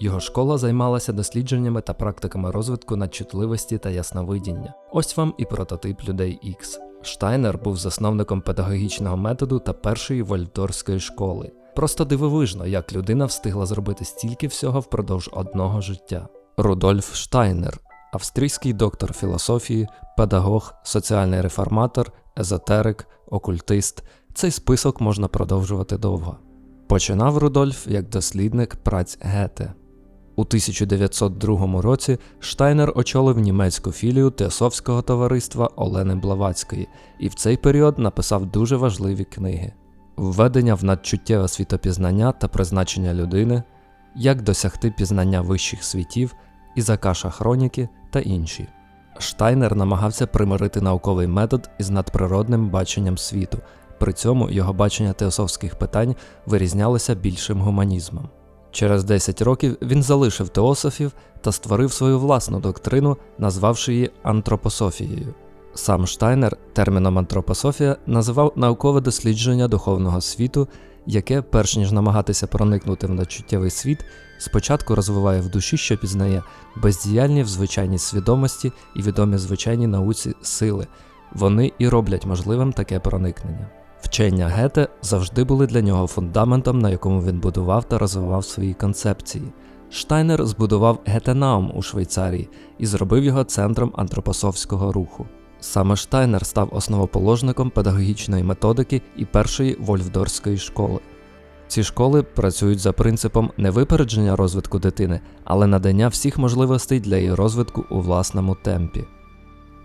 Його школа займалася дослідженнями та практиками розвитку надчутливості та ясновидіння. Ось вам і прототип людей X. Штайнер був засновником педагогічного методу та першої вольфдорської школи. Просто дивовижно, як людина встигла зробити стільки всього впродовж одного життя. Рудольф Штайнер, австрійський доктор філософії, педагог, соціальний реформатор, езотерик, окультист. Цей список можна продовжувати довго. Починав Рудольф як дослідник праць Гете. У 1902 році Штайнер очолив німецьку філію Теософського товариства Олени Блаватської і в цей період написав дуже важливі книги: Введення в надчуттєве світопізнання та призначення людини, Як досягти пізнання вищих світів, Ізакаша Хроніки та інші. Штайнер намагався примирити науковий метод із надприродним баченням світу, при цьому його бачення теософських питань вирізнялося більшим гуманізмом. Через 10 років він залишив теософів та створив свою власну доктрину, назвавши її антропософією. Сам Штайнер терміном антропософія називав наукове дослідження духовного світу, яке, перш ніж намагатися проникнути в надчуттєвий світ, спочатку розвиває в душі, що пізнає, бездіяльні в звичайній свідомості і відомі звичайній науці сили. Вони і роблять можливим таке проникнення. Вчення Гете завжди були для нього фундаментом, на якому він будував та розвивав свої концепції. Штайнер збудував Гетенаум у Швейцарії і зробив його центром антропософського руху. Саме Штайнер став основоположником педагогічної методики і першої вольфдорської школи. Ці школи працюють за принципом не випередження розвитку дитини, але надання всіх можливостей для її розвитку у власному темпі.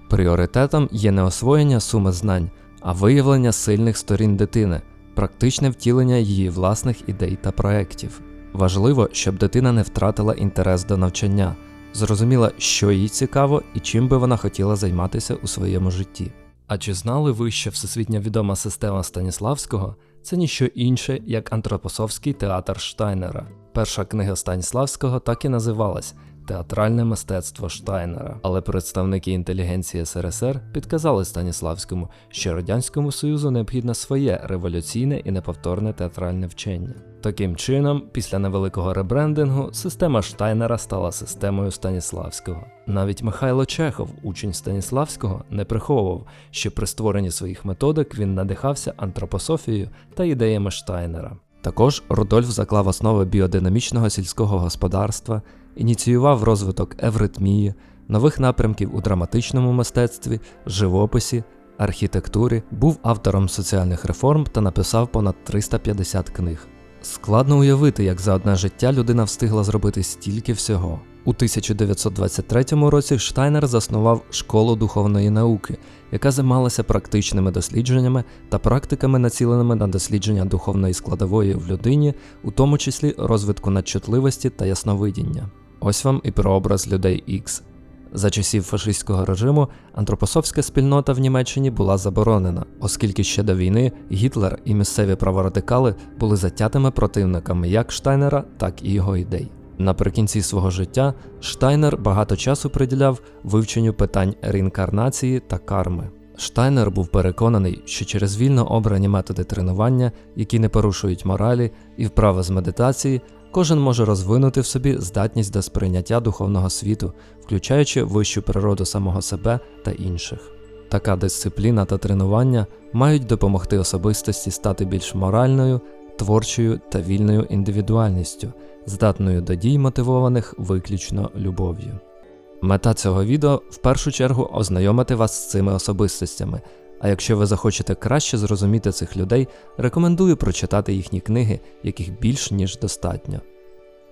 Пріоритетом є не освоєння суми знань, а виявлення сильних сторін дитини, практичне втілення її власних ідей та проєктів. Важливо, щоб дитина не втратила інтерес до навчання, зрозуміла, що їй цікаво і чим би вона хотіла займатися у своєму житті. А чи знали ви, що всесвітньо відома система Станіславського це ніщо інше, як антропосовський театр Штайнера? Перша книга Станіславського так і називалась Театральне мистецтво Штайнера, але представники інтелігенції СРСР підказали Станіславському, що Радянському Союзу необхідне своє революційне і неповторне театральне вчення. Таким чином, після невеликого ребрендингу, система Штайнера стала системою Станіславського. Навіть Михайло Чехов, учень Станіславського, не приховував, що при створенні своїх методик він надихався антропософією та ідеями Штайнера. Також Рудольф заклав основи біодинамічного сільського господарства, ініціював розвиток евритмії, нових напрямків у драматичному мистецтві, живописі, архітектурі, був автором соціальних реформ та написав понад 350 книг. Складно уявити, як за одне життя людина встигла зробити стільки всього. У 1923 році Штайнер заснував школу духовної науки, яка займалася практичними дослідженнями та практиками, націленими на дослідження духовної складової в людині, у тому числі розвитку надчутливості та ясновидіння. Ось вам і прообраз людей X. За часів фашистського режиму антропософська спільнота в Німеччині була заборонена, оскільки ще до війни Гітлер і місцеві праворадикали були затятими противниками як Штайнера, так і його ідей. Наприкінці свого життя Штайнер багато часу приділяв вивченню питань реінкарнації та карми. Штайнер був переконаний, що через вільно обрані методи тренування, які не порушують моралі і вправи з медитації, кожен може розвинути в собі здатність до сприйняття духовного світу, включаючи вищу природу самого себе та інших. Така дисципліна та тренування мають допомогти особистості стати більш моральною, творчою та вільною індивідуальністю, здатною до дій мотивованих виключно любов'ю. Мета цього відео в першу чергу ознайомити вас з цими особистостями. А якщо ви захочете краще зрозуміти цих людей, рекомендую прочитати їхні книги, яких більш ніж достатньо.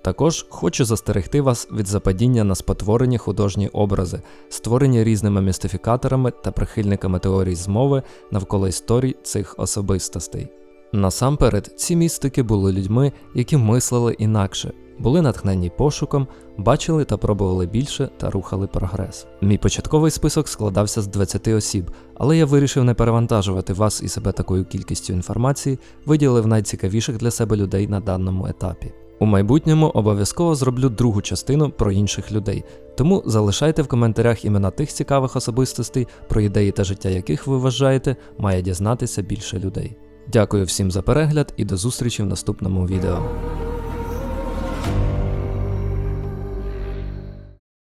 Також хочу застерегти вас від западіння на спотворені художні образи, створені різними містифікаторами та прихильниками теорій змови навколо історій цих особистостей. Насамперед, ці містики були людьми, які мислили інакше, були натхнені пошуком, бачили та пробували більше та рухали прогрес. Мій початковий список складався з 20 осіб, але я вирішив не перевантажувати вас і себе такою кількістю інформації, виділив найцікавіших для себе людей на даному етапі. У майбутньому обов'язково зроблю другу частину про інших людей, тому залишайте в коментарях імена тих цікавих особистостей, про ідеї та життя яких ви вважаєте, має дізнатися більше людей. Дякую всім за перегляд і до зустрічі в наступному відео.